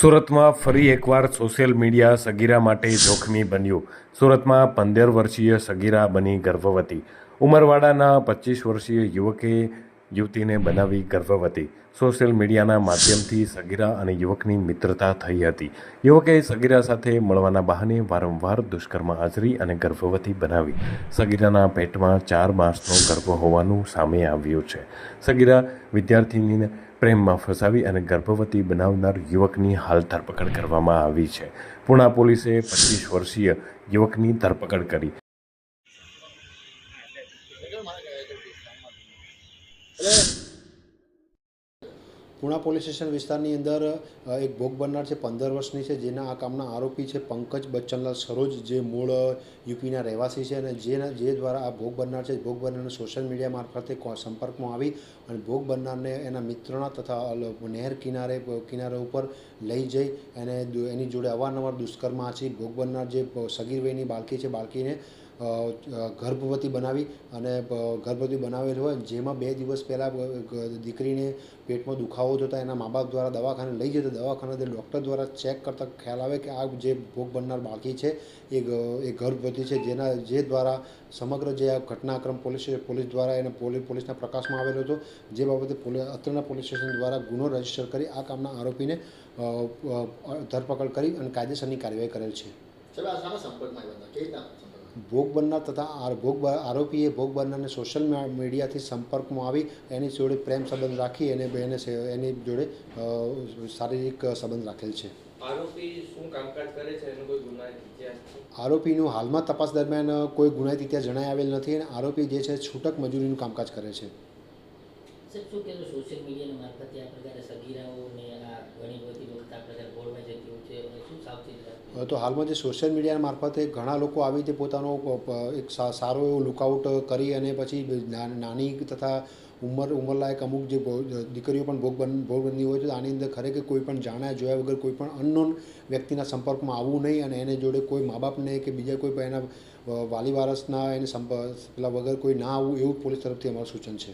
સુરતમાં ફરી એકવાર સોશિયલ મીડિયા સગીરા માટે જોખમી બન્યું. સુરતમાં પંદર વર્ષીય સગીરા બની ગર્ભવતી. ઉમરવાડાના પચીસ વર્ષીય યુવકે યુવતીને બનાવી ગર્ભવતી. સોશિયલ મીડિયાના માધ્યમથી સગીરા અને યુવકની મિત્રતા થઈ હતી. યુવકે સગીરા સાથે મળવાના બહાને વારંવાર દુષ્કર્મ હાજરી અને ગર્ભવતી બનાવી. સગીરાના પેટમાં ચાર માસનો ગર્ભ હોવાનું સામે આવ્યું છે. સગીરા વિદ્યાર્થીનીને પ્રેમમાં ફસાવી અને ગર્ભવતી બનાવનાર યુવકની હાલ ધરપકડ કરવામાં આવી છે. પુણા પોલીસે પચીસ વર્ષીય યુવકની ધરપકડ કરી. પુણા પોલીસ સ્ટેશન વિસ્તારની અંદર એક ભોગ બનનાર છે, પંદર વર્ષની છે, જેના આ કામના આરોપી છે પંકજ બચ્ચનલાલ સરોજ, જે મૂળ, યુપીના રહેવાસી છે અને જેના, જે દ્વારા આ ભોગ બનનાર છે, ભોગ બનનારને સોશિયલ મીડિયા મારફતે સંપર્કમાં આવી અને ભોગ બનનારને એના મિત્રના તથા નહેર કિનારે કિનારે ઉપર લઈ જઈ અને એની જોડે અવારનવાર દુષ્કર્મ આચરી ભોગ બનનાર જે સગીર વયની બાળકી છે, બાળકીને ગર્ભવતી બનાવી અને ગર્ભવતી બનાવેલ હોય, જેમાં બે દિવસ પહેલાં દીકરીને પેટમાં દુખાવો થતાં એના મા બાપ દ્વારા દવાખાને લઈ જતા દવાખાને ડૉક્ટર દ્વારા ચેક કરતાં ખ્યાલ આવે કે આ જે ભોગ બનનાર બાળકી છે, એ એ ગર્ભવતી છે, જેના, જે દ્વારા સમગ્ર જે આ ઘટનાક્રમ પોલીસ પોલીસ દ્વારા એને પોલીસ પોલીસના પ્રકાશમાં આવેલો હતો, જે બાબતે પોલીસ અત્રના પોલીસ સ્ટેશન દ્વારા ગુનો રજિસ્ટર કરી આ કામના આરોપીને ધરપકડ કરી અને કાયદેસરની કાર્યવાહી કરેલ છે. ભોગ બનનાર તથા આ ભોગ બ- આરોપીએ ભોગ બનનારને સોશિયલ મીડિયાથી સંપર્કમાં આવી એની જોડે પ્રેમ સંબંધ રાખી એને એને એની જોડે શારીરિક સંબંધ રાખેલ છે. આરોપી શું કામકાજ કરે છે? એનો કોઈ ગુનાહિત ઇતિહાસ છે? આરોપીનું હાલમાં તપાસ દરમિયાન કોઈ ગુનાહિત ઇતિહાસ જણાય આવેલ નથી અને આરોપી જે છે છૂટક મજૂરીનું કામકાજ કરે છે. સાહેબ સોશિયલ મીડિયાના મારફતે આ પ્રકારે સગીરાઓને આ ઘણી બધી વખત આ પ્રકારે ગોળમાં જતી હોય છે અને શું સાવચેતી રાખવી તો હાલમાં જે સોશિયલ મીડિયા મારફતે ઘણા લોકો આવી રીતે પોતાનો એક સારો એવો લુકઆઉટ કરી અને પછી નાની તથા ઉંમર, ઉંમરલાયક અમુક જે દીકરીઓ પણ ભોગ બન ભોગ બનતી હોય છે, આની અંદર ખરેખર કોઈ પણ જાણ્યા, જોયા વગર કોઈ પણ અનનોન વ્યક્તિના સંપર્કમાં આવવું નહીં અને એને જોડે કોઈ મા બાપને કે બીજા કોઈ પણ એના વાલી વારસના એને સંપ, પેલા વગર કોઈ ના આવવું એવું પોલીસ તરફથી અમારું સૂચન છે.